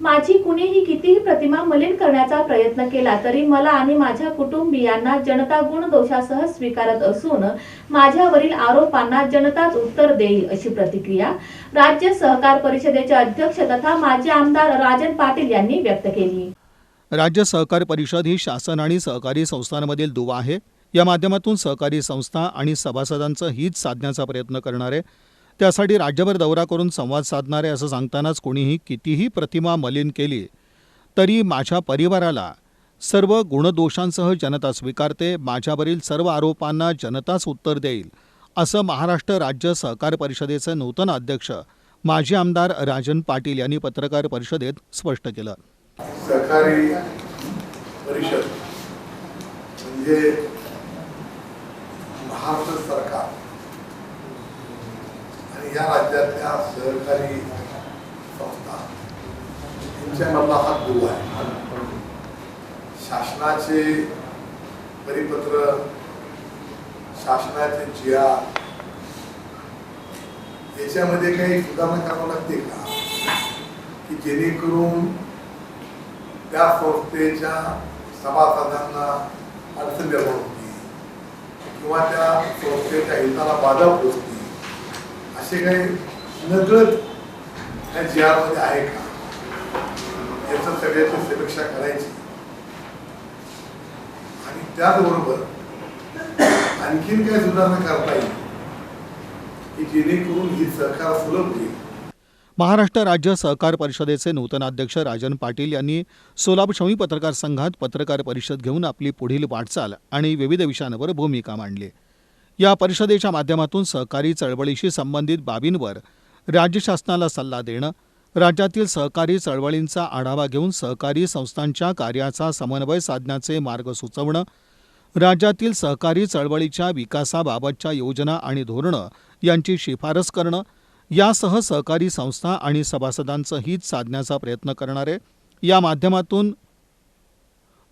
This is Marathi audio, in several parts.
माझी कुणीही कितीही प्रतिमा मलिन करण्याचा प्रयत्न केला तरी मला आणि माझ्या कुटुंबियांना जनता गुण दोषासह स्वीकारत असून माझ्यावरील आरोपांना जनताच उत्तर देईल अशी प्रतिक्रिया राज्य सहकार परिषदेचे अध्यक्ष तथा माजी आमदार राजन पाटील यांनी व्यक्त केली. राज्य सहकार परिषद ही शासन आणि सहकारी संस्थांमधील दुवा आहे. या माध्यमातून सहकारी संस्था आणि सभासदांचं हित साधण्याचा प्रयत्न करणारे त्यासाठी राज्यभर दौरा करून संवाद साधणारे असं सांगतानाच कोणीही कितीही प्रतिमा मलिन केली तरी माझ्या परिवाराला सर्व गुणदोषांसह जनता स्वीकारते माझ्यावरील सर्व आरोपांना जनताच उत्तर देईल असं महाराष्ट्र राज्य सहकार परिषदेचे नूतन अध्यक्ष माजी आमदार राजन पाटील यांनी पत्रकार परिषदेत स्पष्ट केलं. सहकारी परिषद म्हणजे महाराष्ट्र सरकार आणि या राज्यातल्या सहकारी संस्था यांच्यामधला हा दुवा आहे. शासनाचे परिपत्र शासनाचे जी आर याच्यामध्ये काही सुधारणा करावं लागते का? की जेणेकरून त्या संस्थेच्या सभासदांना अडचण निर्माण होती किंवा त्या संस्थेच्या हिताला बाधा पोहोचते. असे काही नकळत ह्या जीवामध्ये आहे का? याचं सगळ्याची समीक्षा करायची. आणि त्याचबरोबर आणखीन काय सुधारणा करता येईल की जेणेकरून ही सहकार सुलभ होईल. महाराष्ट्र राज्य सहकार परिषदेचे नूतन अध्यक्ष राजन पाटील यांनी सोलापूर शमी पत्रकार संघात पत्रकार परिषद घेऊन आपली पुढील वाटचाल आणि विविध विषयांवर भूमिका मांडली. या परिषदेच्या माध्यमातून सहकारी चळवळीशी संबंधित बाबींवर राज्य शासनाला सल्ला देणं राज्यातील सहकारी चळवळींचा आढावा घेऊन सहकारी संस्थांच्या कार्याचा समन्वय साधण्याचे मार्ग सुचवणं राज्यातील सहकारी चळवळीच्या विकासाबाबतच्या योजना आणि धोरणं यांची शिफारस करणं यासह सहकारी संस्था आणि सभासदांचं हित साधण्याचा प्रयत्न करणारे या माध्यमातून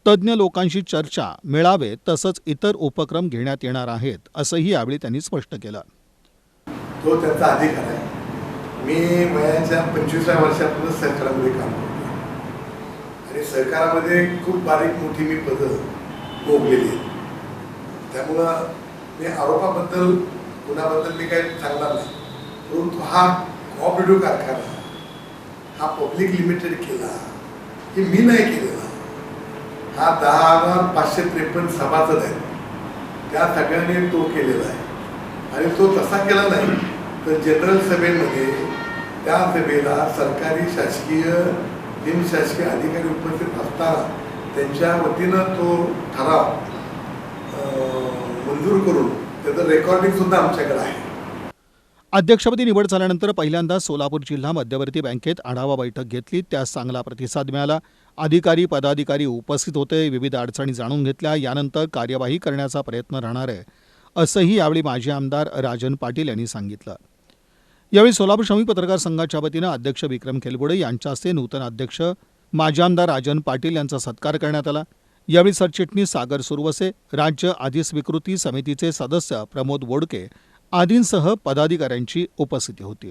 तज्ज्ञ लोकांशी चर्चा मेळावे तसंच इतर उपक्रम घेण्यात येणार आहेत असंही यावेळी त्यांनी स्पष्ट केलं. तो त्याचा अधिकार आहे. मी वयाच्या पंचवीसव्या वर्षापासून सरकारमध्ये काम करतो आणि सहकारामध्ये खूप बारीक मोठी मी पदं भोगलेली आहेत. त्यामुळं मी आरोपाबद्दल कुणाबद्दल मी काही सांगणार नाही. परंतु हा कॉपरेटिव्ह कारखाना हा पब्लिक लिमिटेड केला हे मी नाही केलं हा दहा हजार पाचशे त्रेपन्न सभासद आहेत. त्या सगळ्यांनी तो केलेला आहे. आणि तो तसा केला नाही तर जनरल सभेमध्ये त्या सभेला सरकारी शासकीय निमशासकीय अधिकारी उपस्थित असताना त्यांच्या वतीनं तो ठराव मंजूर करून त्याचं रेकॉर्डिंग सुद्धा आमच्याकडे आहे. अध्यक्षपदी निवड झाल्यानंतर पहिल्यांदा सोलापूर जिल्हा मध्यवर्ती बँकेत आढावा बैठक घेतली. त्यास चांगला प्रतिसाद मिळाला. अधिकारी पदाधिकारी उपस्थित होते विविध अडचणी जाणून घेतल्या यानंतर कार्यवाही करण्याचा प्रयत्न राहणार आहे असंही यावेळी माजी आमदार राजन पाटील यांनी सांगितलं. यावेळी सोलापूर श्रमिक पत्रकार संघाच्या वतीनं अध्यक्ष विक्रम खेलगुडे यांच्या हस्ते नूतन अध्यक्ष माजी आमदार राजन पाटील यांचा सत्कार करण्यात आला. यावेळी सरचिटणीस सागर सुरवसे राज्य आदी स्वीकृती समितीचे सदस्य प्रमोद वोडके आदींसह पदाधिकाऱ्यांची उपस्थिती होती.